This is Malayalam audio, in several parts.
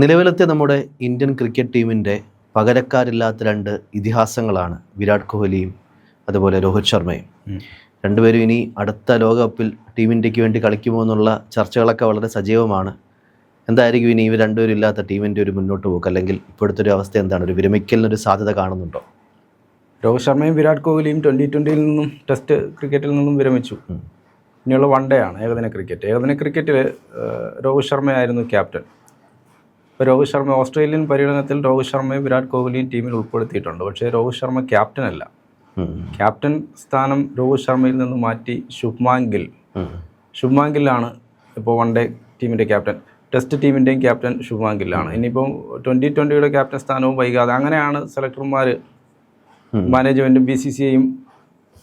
നിലവിലത്തെ നമ്മുടെ ഇന്ത്യൻ ക്രിക്കറ്റ് ടീമിന്റെ പകരക്കാരില്ലാത്ത രണ്ട് ഇതിഹാസങ്ങളാണ് വിരാട് കോഹ്ലിയും അതുപോലെ രോഹിത് ശർമ്മയും. രണ്ടുപേരും ഇനി അടുത്ത ലോകകപ്പിൽ ടീം ഇന്ത്യയ്ക്ക് വേണ്ടി കളിക്കുമോ എന്നുള്ള ചർച്ചകളൊക്കെ വളരെ സജീവമാണ്. എന്തായിരിക്കും ഇനി ഇവർ രണ്ടുപേരും ഇല്ലാത്ത ടീമിന്റെ ഒരു മുന്നോട്ട് പോക്ക്? അല്ലെങ്കിൽ ഇപ്പോഴത്തെ ഒരു അവസ്ഥ എന്താണ്? ഒരു വിരമിക്കലിനൊരു സാധ്യത കാണുന്നുണ്ടോ? രോഹിത് ശർമ്മയും വിരാട് കോഹ്ലിയും ട്വന്റി ട്വന്റിയിൽ നിന്നും ടെസ്റ്റ് ക്രിക്കറ്റിൽ നിന്നും വിരമിച്ചു. ഇനിയുള്ള വൺ ഡേ ആണ് ഏകദിന ക്രിക്കറ്റ്. ഏകദിന ക്രിക്കറ്റിൽ രോഹിത് ശർമ്മയായിരുന്നു ക്യാപ്റ്റൻ. രോഹിത് ശർമ്മ ഓസ്ട്രേലിയൻ പര്യടനത്തിൽ രോഹിത് ശർമ്മയും വിരാട് കോഹ്ലിയും ടീമിൽ ഉൾപ്പെടുത്തിയിട്ടുണ്ട്. പക്ഷേ രോഹിത് ശർമ്മ ക്യാപ്റ്റൻ അല്ല. ക്യാപ്റ്റൻ സ്ഥാനം രോഹിത് ശർമ്മയിൽ നിന്ന് മാറ്റി ശുഭ്മാൻ ഗിൽ. ശുഭ്മാൻ ഗില്ലാണ് ഇപ്പോൾ വൺ ഡേ ടീമിന്റെ ക്യാപ്റ്റൻ ടെസ്റ്റ് ടീമിന്റെയും ക്യാപ്റ്റൻ ശുഭ്മാൻ ഗില്ലാണ് ഇനിയിപ്പം ട്വന്റി ട്വന്റിയുടെ ക്യാപ്റ്റൻ സ്ഥാനവും വൈകാതെ അങ്ങനെയാണ് സെലക്ടർമാർ. മാനേജ്മെന്റും ബി സി സി ഐയും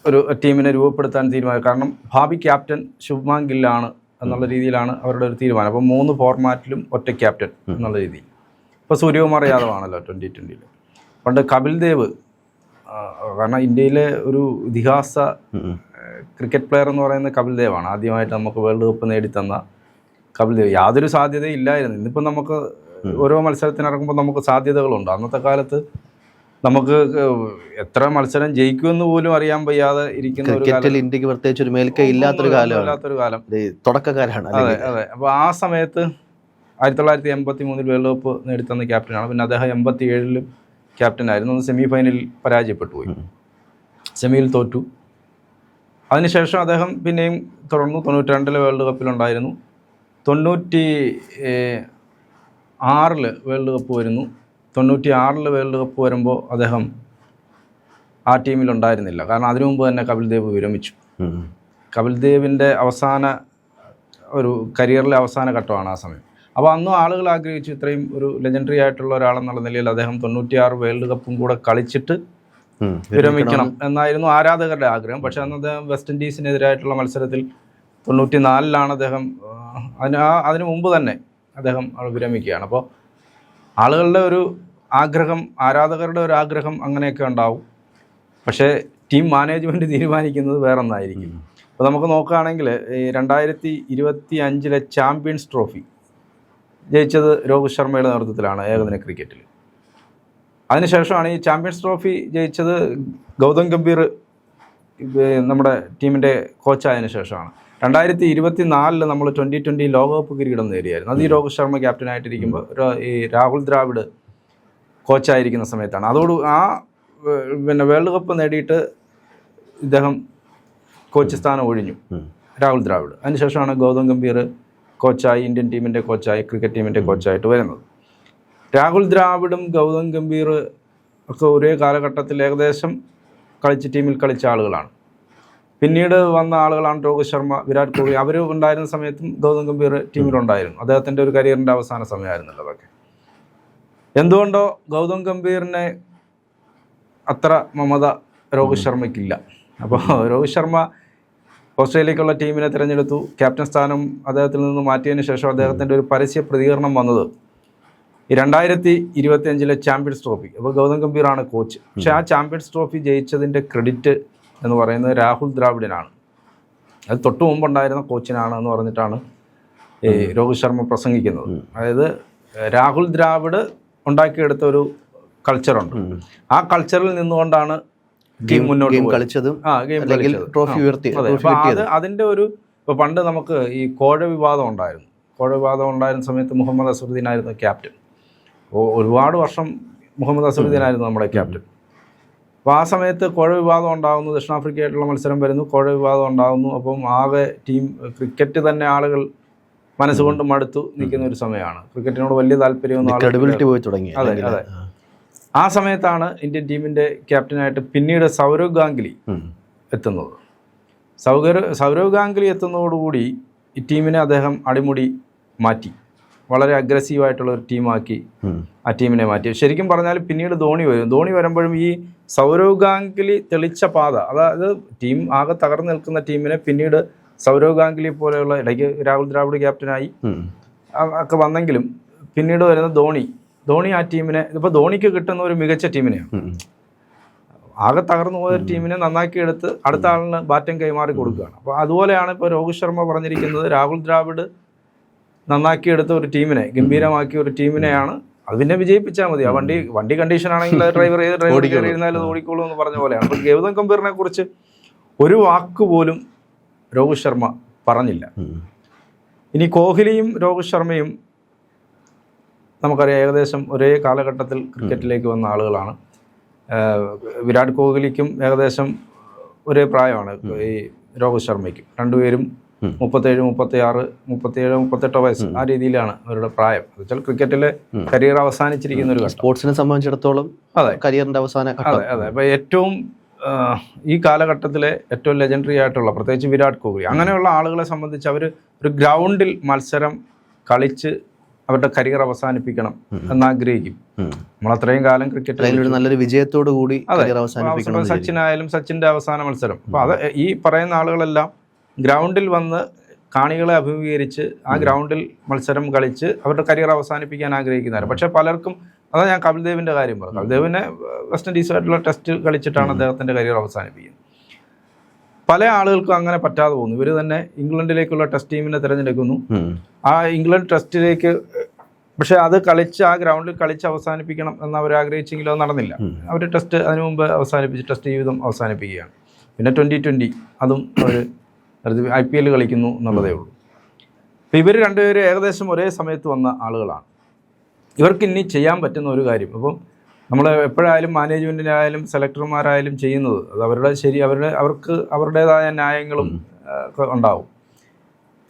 ഒരു ടീമിനെ രൂപപ്പെടുത്താൻ തീരുമാനം കാരണം ഭാവി ക്യാപ്റ്റൻ ശുഭ്മാൻ ഗില്ലാണ് എന്നുള്ള രീതിയിലാണ് അവരുടെ ഒരു തീരുമാനം. അപ്പോൾ മൂന്ന് ഫോർമാറ്റിലും ഒറ്റ ക്യാപ്റ്റൻ എന്നുള്ള രീതിയിൽ ഇപ്പോൾ സൂര്യകുമാർ യാദവ് ആണല്ലോ ട്വന്റി ട്വന്റിയിൽ പണ്ട് കപിൽ ദേവ് കാരണം ഇന്ത്യയിലെ ഒരു ഇതിഹാസ. ക്രിക്കറ്റ് പ്ലെയർ എന്ന് പറയുന്നത് കപിൽ ദേവാണ്. ആദ്യമായിട്ട് നമുക്ക് വേൾഡ് കപ്പ് നേടിത്തന്ന കപിൽ ദേവ്. യാതൊരു സാധ്യതയും ഇല്ലായിരുന്നു. ഇന്നിപ്പോൾ നമുക്ക് ഓരോ മത്സരത്തിനിറങ്ങുമ്പോൾ നമുക്ക് സാധ്യതകളുണ്ട്. അന്നത്തെ കാലത്ത് നമുക്ക് എത്ര മത്സരം ജയിക്കുമെന്ന് പോലും അറിയാൻ വയ്യാതെ ഇരിക്കുന്ന ക്രിക്കറ്റിൽ ഇന്ത്യയ്ക്ക് പ്രത്യേകിച്ച് ഒരു മേൽക്കൈ ഇല്ലാത്തൊരു ഇല്ലാത്തൊരു കാലം. തുടക്കക്കാരാണ് അതെ അതെ. അപ്പോൾ ആ സമയത്ത് ആയിരത്തി തൊള്ളായിരത്തി എൺപത്തി മൂന്നിൽ വേൾഡ് കപ്പ് നേടിത്തന്ന ക്യാപ്റ്റനാണ്. പിന്നെ അദ്ദേഹം എൺപത്തി ഏഴിലും ക്യാപ്റ്റനായിരുന്നു. അന്ന് സെമി ഫൈനലിൽ പരാജയപ്പെട്ടു പോയി. സെമിയിൽ തോറ്റു. അതിനുശേഷം അദ്ദേഹം പിന്നെയും തുടർന്നു. തൊണ്ണൂറ്റി രണ്ടിലെ വേൾഡ് കപ്പിലുണ്ടായിരുന്നു. തൊണ്ണൂറ്റി ആറിൽ വേൾഡ് കപ്പ് വരുന്നു. തൊണ്ണൂറ്റി ആറിൽ വേൾഡ് കപ്പ് വരുമ്പോൾ അദ്ദേഹം ആ ടീമിലുണ്ടായിരുന്നില്ല. കാരണം അതിനു മുമ്പ് തന്നെ കപിൽ ദേവ് വിരമിച്ചു. കപിൽ ദേവിന്റെ അവസാന ഒരു കരിയറിലെ അവസാന ഘട്ടമാണ് ആ സമയം. അപ്പോൾ അന്നും ആളുകൾ ആഗ്രഹിച്ചു ഇത്രയും ഒരു ലെജൻഡറി ആയിട്ടുള്ള ഒരാളെന്നുള്ള നിലയിൽ അദ്ദേഹം തൊണ്ണൂറ്റിയാറ് വേൾഡ് കപ്പും കൂടെ കളിച്ചിട്ട് വിരമിക്കണം എന്നായിരുന്നു ആരാധകരുടെ ആഗ്രഹം. പക്ഷേ അന്ന് അദ്ദേഹം വെസ്റ്റ് ഇൻഡീസിനെതിരായിട്ടുള്ള മത്സരത്തിൽ തൊണ്ണൂറ്റി നാലിലാണ് അദ്ദേഹം അതിന് ആ അതിന് മുമ്പ് തന്നെ അദ്ദേഹം വിരമിക്കുകയാണ്. അപ്പോൾ ആളുകളുടെ ഒരു ആഗ്രഹം ആരാധകരുടെ ഒരു ആഗ്രഹം അങ്ങനെയൊക്കെ ഉണ്ടാവും. പക്ഷേ ടീം മാനേജ്മെന്റ് തീരുമാനിക്കുന്നത് വേറൊന്നായിരിക്കും. അപ്പോൾ നമുക്ക് നോക്കുകയാണെങ്കിൽ ഈ രണ്ടായിരത്തി ഇരുപത്തി അഞ്ചിലെ ചാമ്പ്യൻസ് ട്രോഫി ജയിച്ചത് രോഹിത് ശർമ്മയുടെ നേതൃത്വത്തിലാണ് ഏകദിന ക്രിക്കറ്റിൽ. അതിനുശേഷമാണ് ഈ ചാമ്പ്യൻസ് ട്രോഫി ജയിച്ചത് ഗൗതം ഗംഭീർ നമ്മുടെ ടീമിന്റെ കോച്ചായതിനു ശേഷമാണ്. രണ്ടായിരത്തി ഇരുപത്തി നാലിൽ നമ്മൾ ട്വന്റി ട്വന്റി ലോകകപ്പ് കിരീടം നേടിയായിരുന്നു. അത് ഈ രോഹിത് ശർമ്മ ക്യാപ്റ്റനായിട്ടിരിക്കുമ്പോൾ ഈ രാഹുൽ ദ്രാവിഡ് കോച്ചായിരിക്കുന്ന സമയത്താണ്. അതോട് ആ പിന്നെ വേൾഡ് കപ്പ് നേടിയിട്ട് ഇദ്ദേഹം കോച്ച് സ്ഥാനം ഒഴിഞ്ഞു. രാഹുൽ ദ്രാവിഡ്. അതിനുശേഷമാണ് ഗൗതം ഗംഭീർ കോച്ചായി ഇന്ത്യൻ ടീമിന്റെ കോച്ചായി ക്രിക്കറ്റ് ടീമിന്റെ കോച്ചായിട്ട് വരുന്നത്. രാഹുൽ ദ്രാവിഡും ഗൗതം ഗംഭീർ ഒക്കെ ഒരേ കാലഘട്ടത്തിൽ ഏകദേശം കളിച്ച ടീമിൽ കളിച്ച ആളുകളാണ്. പിന്നീട് വന്ന ആളുകളാണ് രോഹിത് ശർമ്മ വിരാട് കോഹ്ലി. അവർ ഉണ്ടായിരുന്ന സമയത്തും ഗൗതം ഗംഭീർ ടീമിലുണ്ടായിരുന്നു. അദ്ദേഹത്തിന്റെ ഒരു കരിയറിന്റെ അവസാന സമയമായിരുന്നല്ലോ അതൊക്കെ. എന്തുകൊണ്ടോ ഗൗതം ഗംഭീറിനെ അത്ര മമത രോഹിത് ശർമ്മയ്ക്കില്ല. അപ്പോൾ രോഹിത് ശർമ്മ ഓസ്ട്രേലിയക്കുള്ള ടീമിനെ തിരഞ്ഞെടുത്തു. ക്യാപ്റ്റൻ സ്ഥാനം അദ്ദേഹത്തിൽ നിന്ന് മാറ്റിയതിന് ശേഷം അദ്ദേഹത്തിന്റെ ഒരു പരസ്യ പ്രതികരണം വന്നത് രണ്ടായിരത്തി ഇരുപത്തി അഞ്ചിലെ ചാമ്പ്യൻസ് ട്രോഫി. അപ്പോൾ ഗൗതം ഗംഭീറാണ് കോച്ച്. പക്ഷേ ആ ചാമ്പ്യൻസ് ട്രോഫി ജയിച്ചതിന്റെ ക്രെഡിറ്റ് എന്ന് പറയുന്നത് രാഹുൽ ദ്രാവിഡിനാണ്. അത് തൊട്ടു മുമ്പുണ്ടായിരുന്ന കോച്ചിനാണ് എന്ന് പറഞ്ഞിട്ടാണ് ഈ രോഹിത് ശർമ്മ പ്രസംഗിക്കുന്നത്. അതായത് രാഹുൽ ദ്രാവിഡ് ഉണ്ടാക്കിയെടുത്ത ഒരു കൾച്ചറുണ്ട്. ആ കൾച്ചറിൽ നിന്നുകൊണ്ടാണ് ടീം മുന്നോട്ട് ഗെയിം കളിച്ചതും ആ ഗെയിം. ട്രോഫി ഉയർത്തി അതെ. ട്രോഫി അപ്പൊ കിട്ടിയത് അത് അതിന്റെ ഒരു ഇപ്പോൾ പണ്ട് നമുക്ക് ഈ കോഴ വിവാദം ഉണ്ടായിരുന്നു. കോഴ വിവാദം ഉണ്ടായിരുന്ന സമയത്ത് മുഹമ്മദ് അസറുദ്ദീൻ ആയിരുന്നു ക്യാപ്റ്റൻ ഒരുപാട് വർഷം മുഹമ്മദ് അസറുദ്ദീൻ ആയിരുന്നു നമ്മുടെ ക്യാപ്റ്റൻ അപ്പോൾ ആ സമയത്ത് കോഴ വിവാദം ഉണ്ടാകുന്നു ദക്ഷിണാഫ്രിക്കയായിട്ടുള്ള മത്സരം വരുന്നു കോഴ വിവാദം ഉണ്ടാകുന്നു അപ്പം ആകെ ടീം ക്രിക്കറ്റ് തന്നെ ആളുകൾ മനസ്സുകൊണ്ട് മടുത്തു നിൽക്കുന്ന ഒരു സമയമാണ്. ക്രിക്കറ്റിനോട് വലിയ താല്പര്യമൊന്നും ആളുകൾക്ക് ക്രെഡിബിലിറ്റി പോയി തുടങ്ങി. അതെ, അതെ. ആ. സമയത്താണ് ഇന്ത്യൻ ടീമിന്റെ ക്യാപ്റ്റനായിട്ട് പിന്നീട് സൗരവ് ഗാംഗുലി. എത്തുന്നത്. സൗകര്യ സൗരവ് ഗാംഗുലി എത്തുന്നതോടുകൂടി ഈ ടീമിനെ അദ്ദേഹം അടിമുടി മാറ്റി. വളരെ അഗ്രസീവായിട്ടുള്ള ഒരു ടീമാക്കി. ആ ടീമിനെ മാറ്റി. ശരിക്കും പറഞ്ഞാൽ പിന്നീട് ധോണി വരും. ധോണി വരുമ്പോഴും ഈ സൗരവ് ഗാംഗുലി തെളിച്ച പാത അതായത് ടീം ആകെ തകർന്നു നിൽക്കുന്ന ടീമിനെ പിന്നീട് സൗരവ് ഗാംഗുലി പോലെയുള്ള ഇടയ്ക്ക് രാഹുൽ ദ്രാവിഡ് ക്യാപ്റ്റനായി. ഒക്കെ വന്നെങ്കിലും പിന്നീട് വരുന്ന ധോണി. ധോണി ആ ടീമിനെ ഇപ്പോൾ ധോണിക്ക് കിട്ടുന്ന ഒരു മികച്ച ടീമിനെയാണ്. ആകെ തകർന്നു പോയ ടീമിനെ നന്നാക്കി എടുത്ത് അടുത്ത ആളിന് ബാറ്റം കൈമാറി കൊടുക്കുകയാണ്. അപ്പോൾ അതുപോലെയാണ് ഇപ്പോൾ രോഹിത് ശർമ്മ പറഞ്ഞിരിക്കുന്നത് രാഹുൽ ദ്രാവിഡ് നന്നാക്കിയെടുത്ത ഒരു ടീമിനെ ഗംഭീരമാക്കിയ ഒരു ടീമിനെയാണ്. അത് പിന്നെ വിജയിപ്പിച്ചാൽ മതി. ആ വണ്ടി വണ്ടി കണ്ടീഷൻ ആണെങ്കിൽ ഡ്രൈവർ ഏത് ഡ്രൈവർ. കയറി ഇരുന്നാലും ഓടിക്കോളൂ എന്ന് പറഞ്ഞ പോലെയാണ്. അപ്പോൾ ഗൗതം ഗംഭീറിനെ കുറിച്ച് ഒരു വാക്ക് പോലും രോഹിത് ശർമ്മ പറഞ്ഞില്ല. ഇനി കോഹ്ലിയും രോഹിത് ശർമ്മയും നമുക്കറിയാം ഏകദേശം ഒരേ കാലഘട്ടത്തിൽ ക്രിക്കറ്റിലേക്ക് വന്ന ആളുകളാണ്. വിരാട് കോഹ്ലിക്കും ഏകദേശം ഒരേ പ്രായമാണ് ഈ രോഹിത് ശർമ്മയ്ക്കും. രണ്ടുപേരും. മുപ്പത്തേഴ് മുപ്പത്തി ആറ് മുപ്പത്തിയേഴ് മുപ്പത്തെട്ടോ വയസ്സ് ആ രീതിയിലാണ് അവരുടെ പ്രായം. വെച്ചാൽ ക്രിക്കറ്റിലെ കരിയർ അവസാനിച്ചിരിക്കുന്ന ഒരു സ്പോർട്സിനെ സംബന്ധിച്ചിടത്തോളം അതെ. കരിയറിന്റെ അവസാന അതെ അതെ. അപ്പൊ ഏറ്റവും ഈ കാലഘട്ടത്തിലെ ഏറ്റവും ലെജൻഡറി ആയിട്ടുള്ള പ്രത്യേകിച്ച് വിരാട് കോഹ്ലി അങ്ങനെയുള്ള ആളുകളെ സംബന്ധിച്ച് അവർ ഒരു ഗ്രൗണ്ടിൽ മത്സരം കളിച്ച് അവരുടെ കരിയർ അവസാനിപ്പിക്കണം എന്നാഗ്രഹിക്കും. നമ്മൾ അത്രയും കാലം ക്രിക്കറ്റ് നല്ലൊരു വിജയത്തോടു കൂടി സച്ചിൻ ആയാലും സച്ചിന്റെ അവസാന മത്സരം. അപ്പൊ അത് ഈ പറയുന്ന ആളുകളെല്ലാം ഗ്രൗണ്ടിൽ വന്ന് കാണികളെ അഭിമുഖീകരിച്ച് ആ ഗ്രൗണ്ടിൽ മത്സരം കളിച്ച് അവരുടെ കരിയർ അവസാനിപ്പിക്കാൻ ആഗ്രഹിക്കുന്നവർ പക്ഷെ പലർക്കും അതാ ഞാൻ കപിൽദേവിന്റെ കാര്യം പറഞ്ഞു കപിൽദേവിനെ വെസ്റ്റ് ഇൻഡീസുമായിട്ടുള്ള ടെസ്റ്റ് കളിച്ചിട്ടാണ് അദ്ദേഹത്തിന്റെ കരിയർ അവസാനിപ്പിക്കുന്നത്. പല ആളുകൾക്കും അങ്ങനെ പറ്റാതെ പോകുന്നു. ഇവർ തന്നെ ഇംഗ്ലണ്ടിലേക്കുള്ള ടെസ്റ്റ് ടീമിനെ തിരഞ്ഞെടുക്കുന്നു. ആ ഇംഗ്ലണ്ട് ടെസ്റ്റിലേക്ക് പക്ഷേ അത് കളിച്ച് ആ ഗ്രൗണ്ടിൽ കളിച്ച് അവസാനിപ്പിക്കണം എന്ന് അവർ ആഗ്രഹിച്ചെങ്കിലും അത് നടന്നില്ല. അവർ ടെസ്റ്റ് അതിനു മുമ്പ് അവസാനിപ്പിച്ച് ടെസ്റ്റ് ജീവിതം അവസാനിപ്പിക്കുകയാണ്. പിന്നെ ട്വന്റി ട്വന്റി അതും അവർ ഐ പി എൽ കളിക്കുന്നു എന്നുള്ളതേ ഉള്ളൂ. അപ്പോൾ ഇവർ രണ്ടുപേരും ഏകദേശം ഒരേ സമയത്ത് വന്ന ആളുകളാണ്. ഇവർക്ക് ഇനി ചെയ്യാൻ പറ്റുന്ന ഒരു കാര്യം. അപ്പം നമ്മൾ എപ്പോഴായാലും മാനേജ്മെന്റിനായാലും സെലക്ടർമാരായാലും ചെയ്യുന്നത് അത് അവരുടെ ശരി അവരുടെ അവർക്ക് അവരുടേതായ ന്യായങ്ങളും ഉണ്ടാവും.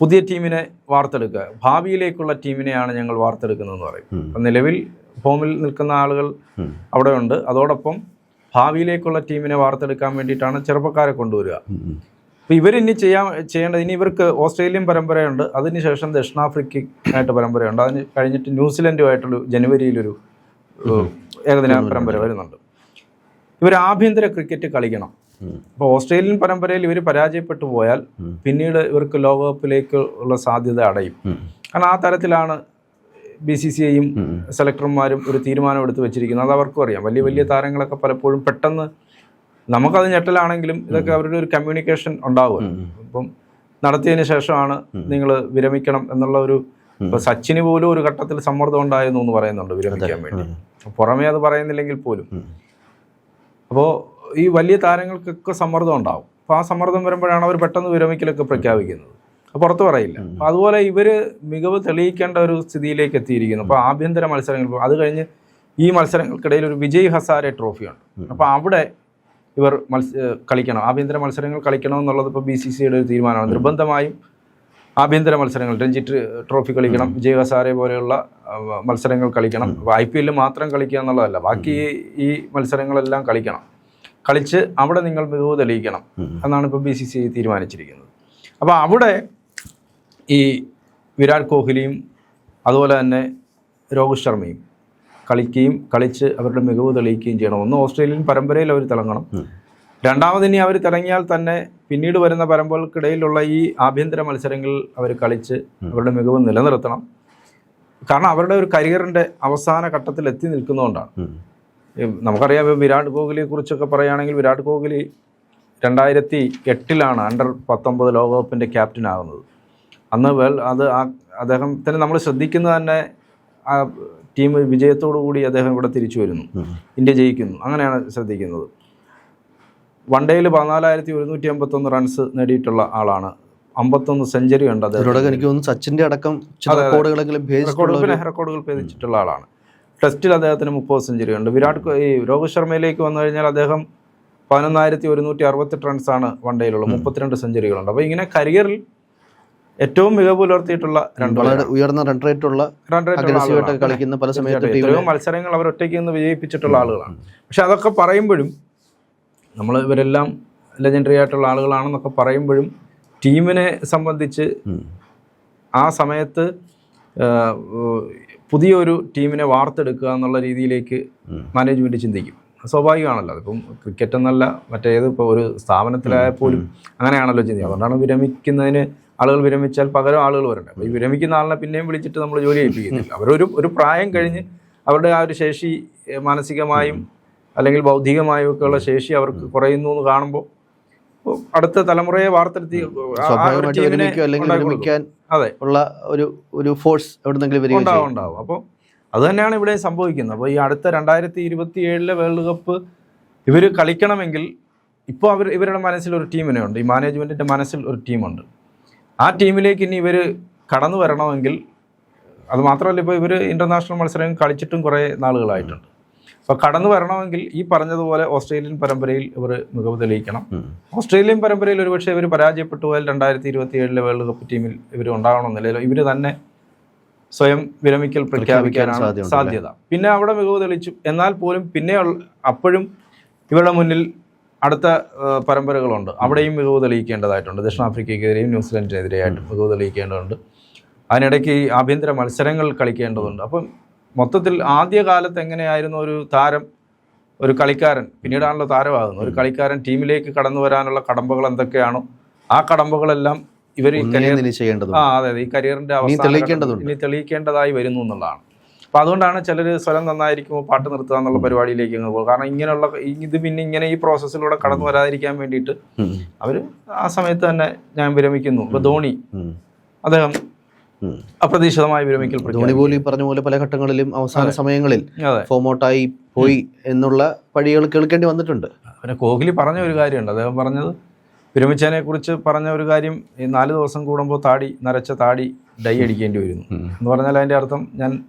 പുതിയ ടീമിനെ വാർത്തെടുക്കുക. ഭാവിയിലേക്കുള്ള ടീമിനെയാണ് ഞങ്ങൾ വാർത്തെടുക്കുന്നതെന്ന് പറയും. അപ്പം നിലവിൽ ഫോമിൽ നിൽക്കുന്ന ആളുകൾ അവിടെയുണ്ട്. അവിടെ ഉണ്ട് അതോടൊപ്പം ഭാവിയിലേക്കുള്ള ടീമിനെ വാർത്തെടുക്കാൻ വേണ്ടിയിട്ടാണ് ചെറുപ്പക്കാരെ കൊണ്ടുവരിക. അപ്പോൾ ഇവരിനി ചെയ്യാൻ ചെയ്യേണ്ടത് ഇനി ഇവർക്ക് ഓസ്ട്രേലിയൻ പരമ്പരയുണ്ട്. അതിനുശേഷം ദക്ഷിണാഫ്രിക്കയായിട്ട് പരമ്പരയുണ്ട്. അതിന് കഴിഞ്ഞിട്ട് ന്യൂസിലൻഡുമായിട്ടൊരു ജനുവരിയിലൊരു ഏകദിന പരമ്പര വരുന്നുണ്ട്. ഇവർ ആഭ്യന്തര ക്രിക്കറ്റ് കളിക്കണം. അപ്പോൾ ഓസ്ട്രേലിയൻ പരമ്പരയിൽ ഇവർ പരാജയപ്പെട്ടു പോയാൽ പിന്നീട് ഇവർക്ക് ലോകകപ്പിലേക്ക് ഉള്ള സാധ്യത അടയും. കാരണം ആ തരത്തിലാണ് ബി സി സി ഐയും സെലക്ടർമാരും ഒരു തീരുമാനം എടുത്ത് വെച്ചിരിക്കുന്നത്. അത് അവർക്കും അറിയാം. വലിയ വലിയ താരങ്ങളൊക്കെ പലപ്പോഴും പെട്ടെന്ന് നമുക്കത് ഞെട്ടലാണെങ്കിലും ഇതൊക്കെ അവരുടെ ഒരു കമ്മ്യൂണിക്കേഷൻ ഉണ്ടാവുക. അപ്പം നടത്തിയതിന് ശേഷമാണ് നിങ്ങൾ വിരമിക്കണം എന്നുള്ള ഒരു ഇപ്പൊ സച്ചിന് പോലും ഒരു ഘട്ടത്തിൽ സമ്മർദ്ദം ഉണ്ടായിരുന്നു എന്ന് പറയുന്നുണ്ട് വിരമിക്കാൻ വേണ്ടി. പുറമേ അത് പറയുന്നില്ലെങ്കിൽ പോലും. അപ്പോ അപ്പോൾ ഈ വലിയ താരങ്ങൾക്കൊക്കെ സമ്മർദ്ദം ഉണ്ടാവും. അപ്പോൾ ആ സമ്മർദ്ദം വരുമ്പോഴാണ് അവർ പെട്ടെന്ന് വിരമിക്കലൊക്കെ പ്രഖ്യാപിക്കുന്നത്. പുറത്ത് പറയില്ല. അപ്പോൾ അതുപോലെ ഇവർ മികവ് തെളിയിക്കേണ്ട ഒരു സ്ഥിതിയിലേക്ക് എത്തിയിരിക്കുന്നു. അപ്പോൾ ആഭ്യന്തര മത്സരങ്ങൾ അത് കഴിഞ്ഞ് ഈ മത്സരങ്ങൾക്കിടയിൽ ഒരു വിജയ് ഹസാരെ ട്രോഫിയുണ്ട് അപ്പോൾ അവിടെ ഇവർ മത്സ കളിക്കണം. ആഭ്യന്തര മത്സരങ്ങൾ കളിക്കണം എന്നുള്ളത് ഇപ്പോൾ ബി സി സിയുടെ ഒരു തീരുമാനമാണ്. നിർബന്ധമായും ആഭ്യന്തര മത്സരങ്ങൾ രഞ്ജി ട്രോഫി കളിക്കണം വിജയ് ഹസാരെ പോലെയുള്ള മത്സരങ്ങൾ കളിക്കണം. ഐ പി എല്ലിൽ മാത്രം കളിക്കുക എന്നുള്ളതല്ല. ബാക്കി ഈ- ഈ മത്സരങ്ങളെല്ലാം കളിക്കണം. കളിച്ച് അവിടെ നിങ്ങൾ മികവ് തെളിയിക്കണം എന്നാണ് ഇപ്പോൾ ബി സി സി തീരുമാനിച്ചിരിക്കുന്നത്. അപ്പോൾ അവിടെ ഈ വിരാട് കോഹ്ലിയും അതുപോലെ തന്നെ രോഹിത് ശർമ്മയും കളിക്കുകയും കളിച്ച് അവരുടെ മികവ് തെളിയിക്കുകയും ചെയ്യണം. ഒന്ന് ഓസ്ട്രേലിയൻ പരമ്പരയിൽ അവർ തിളങ്ങണം. രണ്ടാമത് ഇനി അവർ തിളങ്ങിയാൽ തന്നെ പിന്നീട് വരുന്ന പരമ്പരകൾക്കിടയിലുള്ള ഈ ആഭ്യന്തര മത്സരങ്ങളിൽ അവർ കളിച്ച് അവരുടെ മികവ് നിലനിർത്തണം. കാരണം അവരുടെ ഒരു കരിയറിന്റെ അവസാന ഘട്ടത്തിൽ എത്തി നിൽക്കുന്നതുകൊണ്ടാണ്. നമുക്കറിയാം വിരാട് കോഹ്ലിയെ കുറിച്ചൊക്കെ പറയുകയാണെങ്കിൽ വിരാട് കോഹ്ലി രണ്ടായിരത്തി എട്ടിലാണ് അണ്ടർ പത്തൊമ്പത് ലോകകപ്പിന്റെ ക്യാപ്റ്റൻ ആകുന്നത് അന്ന് വെൽ അത് ആ അദ്ദേഹത്തിന് നമ്മൾ ശ്രദ്ധിക്കുന്നത് തന്നെ ടീം വിജയത്തോടു കൂടി അദ്ദേഹം ഇവിടെ തിരിച്ചു വരുന്നു. ഇന്ത്യ ജയിക്കുന്നു. അങ്ങനെയാണ് ശ്രദ്ധിക്കുന്നത്. വൺ ഡേയിൽ പതിനാലായിരത്തി ഒരുന്നൂറ്റി അമ്പത്തൊന്ന് റൺസ് നേടിയിട്ടുള്ള ആളാണ്. അമ്പത്തൊന്ന് സെഞ്ചുറി ഉണ്ട് അദ്ദേഹം. എനിക്ക് തോന്നുന്നു സച്ചിന്റെ അടക്കം. റെക്കോർഡുകളെങ്കിലും റെക്കോർഡുകൾ ഭേദിച്ചിട്ടുള്ള ആളാണ്. ടെസ്റ്റിൽ അദ്ദേഹത്തിന് മുപ്പത് സെഞ്ചുറി ഉണ്ട്. വിരാട് ഈ രോഹിത് ശർമ്മയിലേക്ക് വന്നു കഴിഞ്ഞാൽ അദ്ദേഹം പതിനൊന്നായിരത്തി ഒരുന്നൂറ്റി അറുപത്തെട്ട് റൺസാണ് വൺ ഡേയിലുള്ളത് മുപ്പത്തിരണ്ട് സെഞ്ചുറികളുണ്ട് അപ്പോൾ ഇങ്ങനെ കരിയറിൽ ഏറ്റവും മികവ് പുലർത്തിയിട്ടുള്ള രണ്ട് വളരെ ഉയർന്ന റൺ റേറ്റ് ഉള്ള ആളുകളാണ്. കളിക്കുന്ന പല സമയത്തും എത്രയോ മത്സരങ്ങൾ അവർ ഒറ്റയ്ക്ക് നിന്ന് വിജയിപ്പിച്ചിട്ടുള്ള ആളുകളാണ്. പക്ഷെ അതൊക്കെ പറയുമ്പോഴും നമ്മൾ ഇവരെല്ലാം ലെജൻഡറി ആയിട്ടുള്ള ആളുകളാണെന്നൊക്കെ പറയുമ്പോഴും ടീമിനെ സംബന്ധിച്ച് ആ സമയത്ത് പുതിയൊരു ടീമിനെ വാർത്തെടുക്കുക എന്നുള്ള രീതിയിലേക്ക്. മാനേജ്മെന്റ് ചിന്തിക്കും. സ്വാഭാവികമാണല്ലോ. അതിപ്പം ക്രിക്കറ്റ് എന്നല്ല മറ്റേത് ഇപ്പോൾ ഒരു സ്ഥാപനത്തിലായാൽ പോലും അങ്ങനെയാണല്ലോ ചിന്തിക്കുക അതുകൊണ്ടാണ് വിരമിക്കുന്നതിന് ആളുകൾ വിരമിച്ചാൽ പകരം ആളുകൾ വരണ്ട. അപ്പോൾ ഈ വിരമിക്കുന്ന ആളിനെ പിന്നെയും വിളിച്ചിട്ട് നമ്മൾ ജോലി ചെയ്യിപ്പിക്കുന്നില്ല അവരൊരു ഒരു പ്രായം കഴിഞ്ഞ് അവരുടെ ആ ഒരു ശേഷി മാനസികമായും അല്ലെങ്കിൽ ബൗദ്ധികമായും ഒക്കെയുള്ള ശേഷി അവർക്ക് കുറയുന്നു എന്ന് കാണുമ്പോൾ അടുത്ത തലമുറയെ വാർത്തെടുത്തി അതെ. ഉള്ള ഒരു ഒരു ഫോഴ്സ് എവിടെന്നെങ്കിലും ഉണ്ടാവും ഉണ്ടാവും. അപ്പോൾ അത് തന്നെയാണ് ഇവിടെ സംഭവിക്കുന്നത്. അപ്പോൾ ഈ അടുത്ത രണ്ടായിരത്തി ഇരുപത്തി ഏഴിലെ വേൾഡ് കപ്പ് ഇവർ കളിക്കണമെങ്കിൽ ഇപ്പോൾ അവർ ഇവരുടെ മനസ്സിൽ ഒരു ടീമിനെ ഉണ്ട്. ഈ മാനേജ്മെന്റിന്റെ മനസ്സിൽ ഒരു ടീമുണ്ട്. ആ ടീമിലേക്ക് ഇനി ഇവർ കടന്നു വരണമെങ്കിൽ അത് മാത്രമല്ല ഇപ്പോൾ ഇവർ ഇന്റർനാഷണൽ മത്സരം കളിച്ചിട്ടും കുറേ നാളുകളായിട്ടുണ്ട്. അപ്പോൾ കടന്നു വരണമെങ്കിൽ ഈ പറഞ്ഞതുപോലെ ഓസ്ട്രേലിയൻ പരമ്പരയിൽ ഇവർ മികവ് തെളിയിക്കണം. ഓസ്ട്രേലിയൻ പരമ്പരയിൽ ഒരുപക്ഷെ ഇവർ പരാജയപ്പെട്ടു പോയാൽ രണ്ടായിരത്തി ഇരുപത്തി ഏഴിലെ വേൾഡ് കപ്പ് ടീമിൽ ഇവർ ഉണ്ടാകണമെന്നില്ലല്ലോ ഇവർ തന്നെ സ്വയം വിരമിക്കൽ പ്രഖ്യാപിക്കാനാണ് സാധ്യത. പിന്നെ അവിടെ മികവ് തെളിയിച്ചു. എന്നാൽ പോലും പിന്നെ അപ്പോഴും ഇവരുടെ മുന്നിൽ അടുത്ത പരമ്പരകളുണ്ട്. അവിടെയും മികവ് തെളിയിക്കേണ്ടതായിട്ടുണ്ട്. ദക്ഷിണാഫ്രിക്കയ്ക്കെതിരെയും ന്യൂസിലൻഡിനെതിരെയായിട്ടും മികവ് തെളിയിക്കേണ്ടതുണ്ട്. അതിനിടയ്ക്ക് ഈ ആഭ്യന്തര മത്സരങ്ങൾ കളിക്കേണ്ടതുണ്ട്. അപ്പം മൊത്തത്തിൽ ആദ്യകാലത്ത് എങ്ങനെയായിരുന്നു ഒരു താരം ഒരു കളിക്കാരൻ പിന്നീടാണല്ലോ താരമാകുന്നത്. ഒരു കളിക്കാരൻ ടീമിലേക്ക് കടന്നു വരാനുള്ള കടമ്പകൾ എന്തൊക്കെയാണോ ആ കടമ്പകളെല്ലാം ഇവർ ഈ കരിയറിൽ കരിയർ ആ അതെ അതെ. ഈ കരിയറിന്റെ അവസാന തെളിയിക്കേണ്ടതുണ്ട്. ഇനി തെളിയിക്കേണ്ടതായി വരുന്നു എന്നുള്ളതാണ്. അപ്പൊ അതുകൊണ്ടാണ് ചിലർ സ്വലം നന്നായിരിക്കുമ്പോൾ പാട്ട് നിർത്തുക എന്നുള്ള പരിപാടിയിലേക്ക് അങ്ങ് പോകും. കാരണം ഇങ്ങനെയുള്ള ഇത് പിന്നെ ഇങ്ങനെ ഈ പ്രോസസ്സിലൂടെ കടന്നു വരാതിരിക്കാൻ വേണ്ടിയിട്ട്. അവർ ആ സമയത്ത് തന്നെ ഞാൻ വിരമിക്കുന്നു. ഇപ്പൊ ധോണി. അദ്ദേഹം അപ്രതീക്ഷിതമായി വിരമിക്കൽ ധോണി. പോലും പറഞ്ഞ പോലെ പല ഘട്ടങ്ങളിലും അവസാന സമയങ്ങളിൽ ഫോമോട്ടായി പോയി എന്നുള്ള പഴികൾ കേൾക്കേണ്ടി വന്നിട്ടുണ്ട്. പിന്നെ കോഹ്ലി പറഞ്ഞ ഒരു കാര്യമുണ്ട്. അദ്ദേഹം പറഞ്ഞത് വിരമിച്ചതിനെ കുറിച്ച് പറഞ്ഞ ഒരു കാര്യം ഈ നാല് ദിവസം കൂടുമ്പോൾ താടി നരച്ച താടി ഡൈ അടിക്കേണ്ടി വരുന്നു. എന്ന് പറഞ്ഞാൽ അതിന്റെ അർത്ഥം ഞാൻ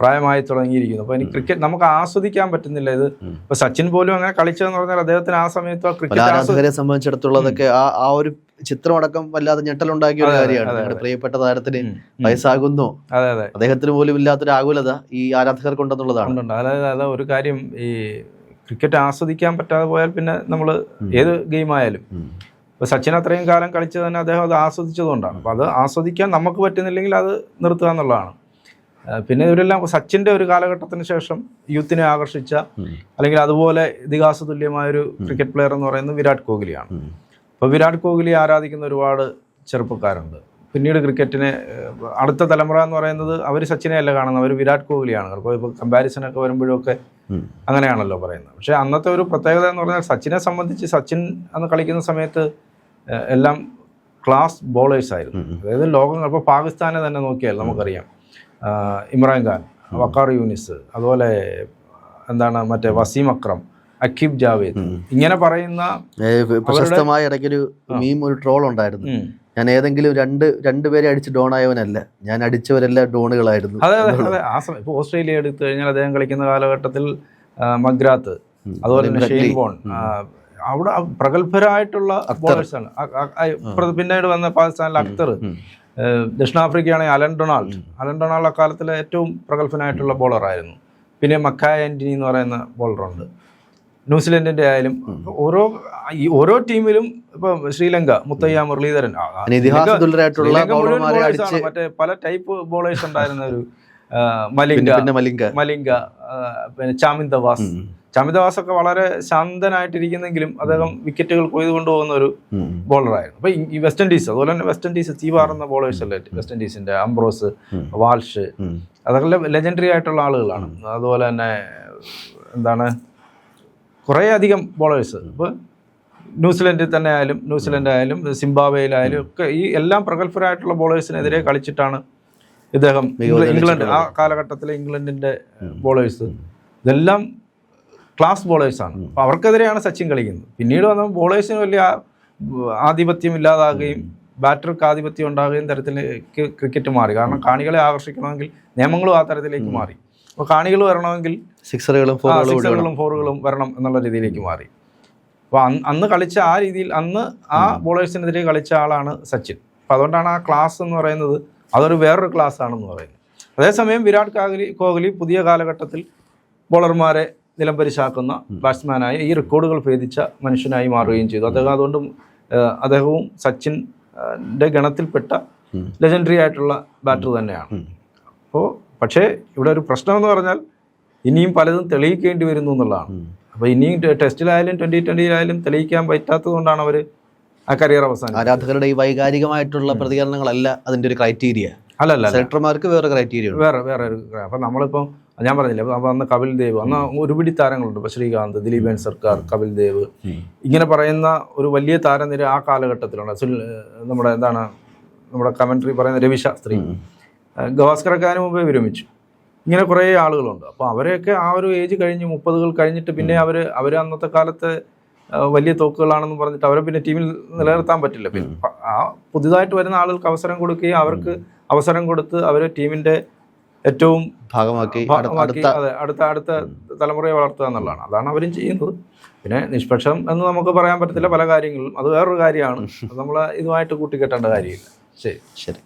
പ്രായമായി തുടങ്ങിയിരിക്കുന്നു. അപ്പോൾ എനിക്ക് ക്രിക്കറ്റ് നമുക്ക് ആസ്വദിക്കാൻ പറ്റുന്നില്ല. ഇത് ഇപ്പൊ സച്ചിൻ പോലും അങ്ങനെ കളിച്ചതെന്ന് പറഞ്ഞാൽ അദ്ദേഹത്തിന് ആ സമയത്ത് ക്രിക്കറ്റ് സംബന്ധിച്ചിടത്തോളതൊക്കെ ആ ആ ഒരു ചിത്രമടക്കം വല്ലാതെ ഞെട്ടലുണ്ടാക്കിയ ഒരു കാര്യമാണ്. ഞങ്ങളുടെ പ്രിയപ്പെട്ട താരത്തിന്. വയസ്സാകുന്നു. അതെ അതെ. അദ്ദേഹത്തിന് പോലും ഇല്ലാത്തൊരു ആകുലത ഈ ആരാധകർക്കുണ്ടെന്നുള്ളതാണ് അതായത് അത് ഒരു കാര്യം ഈ ക്രിക്കറ്റ് ആസ്വദിക്കാൻ പറ്റാതെ പോയാൽ പിന്നെ നമ്മൾ ഏത് ഗെയിം ആയാലും. ഇപ്പോൾ സച്ചിൻ അത്രയും കാലം കളിച്ചത് തന്നെ അദ്ദേഹം അത് ആസ്വദിച്ചതുകൊണ്ടാണ്. അപ്പോൾ അത് ആസ്വദിക്കാൻ നമുക്ക് പറ്റുന്നില്ലെങ്കിൽ അത് നിർത്തുക എന്നുള്ളതാണ്. പിന്നെ ഇവരെല്ലാം സച്ചിന്റെ ഒരു കാലഘട്ടത്തിന് ശേഷം യൂത്തിനെ ആകർഷിച്ച അല്ലെങ്കിൽ അതുപോലെ ഇതിഹാസ തുല്യമായൊരു ക്രിക്കറ്റ് പ്ലെയർ എന്ന് പറയുന്നത് വിരാട് കോഹ്ലിയാണ്. അപ്പോൾ വിരാട് കോഹ്ലി ആരാധിക്കുന്ന ഒരുപാട് ചെറുപ്പക്കാരുണ്ട്. പിന്നീട് ക്രിക്കറ്റിനെ അടുത്ത തലമുറ എന്ന് പറയുന്നത് അവർ സച്ചിനെ അല്ല കാണുന്നത് അവർ വിരാട് കോഹ്ലിയാണ്. അപ്പോൾ ഇപ്പോൾ കമ്പാരിസനൊക്കെ വരുമ്പോഴൊക്കെ അങ്ങനെയാണല്ലോ പറയുന്നത്. പക്ഷേ അന്നത്തെ ഒരു പ്രത്യേകത എന്ന് പറഞ്ഞാൽ സച്ചിനെ സംബന്ധിച്ച് സച്ചിൻ അന്ന് കളിക്കുന്ന സമയത്ത് എല്ലാം ക്ലാസ് ബോളേഴ്സ് ആയിരുന്നു. അതായത് ലോകം ഇപ്പോൾ പാകിസ്ഥാനെ തന്നെ നോക്കിയാൽ നമുക്കറിയാം. ഇമ്രാൻ ഖാൻ വക്കാർ യൂനിസ് അതുപോലെ എന്താണ് മറ്റേ വസീം അക്രം അഖീബ് ജാവേദ് ഇങ്ങനെ പറയുന്ന പ്രശസ്തമായ ഇടയ്ക്കൊരു മീം ഒരു ട്രോൾ ഉണ്ടായിരുന്നു. ഞാൻ ഏതെങ്കിലും രണ്ട് രണ്ടുപേരെ അടിച്ച് ഡോൺ ആയവനല്ല. ഞാൻ അടിച്ചവരെല്ലാം ഡോണുകളായിരുന്നു. അതെ അതെ അതെ. ആ സമയം ഇപ്പോൾ ഓസ്ട്രേലിയ എടുത്തു കഴിഞ്ഞാൽ അദ്ദേഹം കളിക്കുന്ന കാലഘട്ടത്തിൽ മഗ്രാത്ത് അതുപോലെ തന്നെ. ഷെയ്ൻ ബോൺ അവിടെ പ്രഗത്ഭരായിട്ടുള്ള ബോളേഴ്സാണ്. പിന്നീട് വന്ന പാകിസ്ഥാനിലെ അക്തർ. ദക്ഷിണാഫ്രിക്കയാണെങ്കിൽ അലൻ ഡൊണാൾഡ്. അലൻ ഡൊണാൾഡ് അക്കാലത്തിലെ ഏറ്റവും പ്രഗത്ഭനായിട്ടുള്ള ബോളറായിരുന്നു. പിന്നെ മക്കായ ആന്റണി എന്ന് പറയുന്ന ബോളറുണ്ട്. ന്യൂസിലൻഡിന്റെ ആയാലും ഓരോ ഈ ഓരോ ടീമിലും ഇപ്പൊ ശ്രീലങ്ക മുത്തയ്യ മുരളീധരൻ. മറ്റേ പല ടൈപ്പ് ബോളേഴ്സ് ഉണ്ടായിരുന്ന ഒരു മലിംഗ. മലിംഗ. പിന്നെ ചാമിന്ദവാസ്. ചാമിന്ദവാസ് ഒക്കെ വളരെ ശാന്തനായിട്ടിരിക്കുന്നെങ്കിലും അദ്ദേഹം വിക്കറ്റുകൾ കൊയ്തു കൊണ്ടുപോകുന്ന ഒരു. ബോളറായിരുന്നു അപ്പൊ ഈ- വെസ്റ്റ് ഇൻഡീസ് അതുപോലെ തന്നെ വെസ്റ്റ് ഇൻഡീസ് തീവാറുന്ന ബോളേഴ്സ് അല്ലേ? വെസ്റ്റ് ഇൻഡീസിന്റെ അംബ്രോസ് വാൽഷ്. അതൊക്കെ ലെജൻഡറി ആയിട്ടുള്ള ആളുകളാണ്. അതുപോലെ തന്നെ എന്താണ് കുറേ അധികം ബോളേഴ്സ് ഇപ്പോൾ ന്യൂസിലൻഡിൽ തന്നെ ആയാലും ന്യൂസിലൻഡ് ആയാലും സിംബാബ്വേയിലായാലും ഒക്കെ ഈ എല്ലാം പ്രഗത്ഭരായിട്ടുള്ള ബോളേഴ്സിനെതിരെ കളിച്ചിട്ടാണ് ഇദ്ദേഹം ഇംഗ്ലണ്ട് ആ കാലഘട്ടത്തിലെ ഇംഗ്ലണ്ടിന്റെ ബോളേഴ്സ് ഇതെല്ലാം ക്ലാസ് ബോളേഴ്സാണ് അപ്പോൾ അവർക്കെതിരെയാണ് സച്ചിൻ കളിക്കുന്നത്. പിന്നീട് വന്ന ബോളേഴ്സിന് വലിയ ആധിപത്യം ഇല്ലാതാകുകയും ബാറ്റർക്ക് ആധിപത്യം ഉണ്ടാകുകയും തരത്തിലേക്ക് ക്രിക്കറ്റ് മാറി. കാരണം കാണികളെ ആകർഷിക്കണമെങ്കിൽ നിയമങ്ങളും ആ തരത്തിലേക്ക് മാറി. അപ്പോൾ കാണികൾ വരണമെങ്കിൽ സിക്സറുകളും ഫോറുകളും സിക്സറുകളും ഫോറുകളും വരണം എന്നുള്ള രീതിയിലേക്ക് മാറി. അപ്പോൾ അന്ന് അന്ന് കളിച്ച ആ രീതിയിൽ അന്ന് ആ ബോളേഴ്സിനെതിരെ കളിച്ച ആളാണ് സച്ചിൻ. അപ്പോൾ അതുകൊണ്ടാണ് ആ ക്ലാസ് എന്ന് പറയുന്നത് അതൊരു വേറൊരു ക്ലാസ് ആണെന്ന് പറയുന്നത്. അതേസമയം വിരാട് കോഹ്ലി കോഹ്ലി പുതിയ കാലഘട്ടത്തിൽ ബോളർമാരെ നിലംപരിശാക്കുന്ന ബാറ്റ്സ്മാനായി ഈ റെക്കോർഡുകൾ ഭേദിച്ച മനുഷ്യനായി മാറുകയും ചെയ്തു. അദ്ദേഹം അതുകൊണ്ടും അദ്ദേഹവും സച്ചിന്റെ ഗണത്തിൽപ്പെട്ട ലെജൻഡറി ആയിട്ടുള്ള ബാറ്റർ തന്നെയാണ്. അപ്പോൾ പക്ഷേ ഇവിടെ ഒരു പ്രശ്നം എന്ന് പറഞ്ഞാൽ ഇനിയും പലതും തെളിയിക്കേണ്ടി വരുന്നു എന്നുള്ളതാണ്. അപ്പോൾ ഇനിയും ടെസ്റ്റിലായാലും ട്വന്റി ട്വന്റിയിലായാലും തെളിയിക്കാൻ പറ്റാത്തത് കൊണ്ടാണ് അവർ ആ കരിയർ അവസാനം ആരാധകരുടെ ഈ വൈകാരികമായിട്ടുള്ള പ്രതികരണങ്ങളല്ല അതിന്റെ ഒരു ക്രൈറ്റീരിയ അല്ല അല്ല. സെലക്ടർമാർക്ക് വേറെ ക്രൈറ്റീരിയ വേറെ വേറെ ഒരു അപ്പം നമ്മളിപ്പം ഞാൻ പറഞ്ഞില്ല അപ്പോൾ അന്ന് കപിൽ ദേവ് അന്ന് ഒരുപിടി താരങ്ങളുണ്ട്. ഇപ്പോൾ ശ്രീകാന്ത് ദിലീപൻ സർക്കാർ കപിൽ ദേവ്. ഇങ്ങനെ പറയുന്ന ഒരു വലിയ താരനിര ആ കാലഘട്ടത്തിലുണ്ട് നമ്മുടെ എന്താണ് നമ്മുടെ കമന്ററി പറയുന്ന രവിശാസ്ത്രി. ഏഹ് മുമ്പേ വിരമിച്ചു. ഇങ്ങനെ കുറേ ആളുകളുണ്ട്. അപ്പോൾ അവരെയൊക്കെ ആ ഒരു ഏജ് കഴിഞ്ഞ് മുപ്പതുകൾ കഴിഞ്ഞിട്ട് പിന്നെ അവർ അവർ അന്നത്തെ കാലത്ത് വലിയ തോക്കുകളാണെന്ന് പറഞ്ഞിട്ട് അവരെ പിന്നെ ടീമിൽ നിലനിർത്താൻ പറ്റില്ല. പിന്നെ ആ പുതിയതായിട്ട് വരുന്ന ആളുകൾക്ക് അവസരം കൊടുക്കുകയും അവർക്ക് അവസരം കൊടുത്ത് അവർ ടീമിന്റെ ഏറ്റവും ഭാഗമാക്കി അടുത്ത അതെ അടുത്ത അടുത്ത തലമുറയെ വളർത്തുക എന്നുള്ളതാണ്. അതാണ് അവരും ചെയ്യുന്നത്. പിന്നെ നിഷ്പക്ഷം എന്ന് നമുക്ക് പറയാൻ പറ്റത്തില്ല പല കാര്യങ്ങളും. അത് വേറൊരു കാര്യമാണ്. നമ്മൾ ഇതുമായിട്ട് കൂട്ടിക്കെട്ടേണ്ട കാര്യമില്ല. ശരി. ശരി.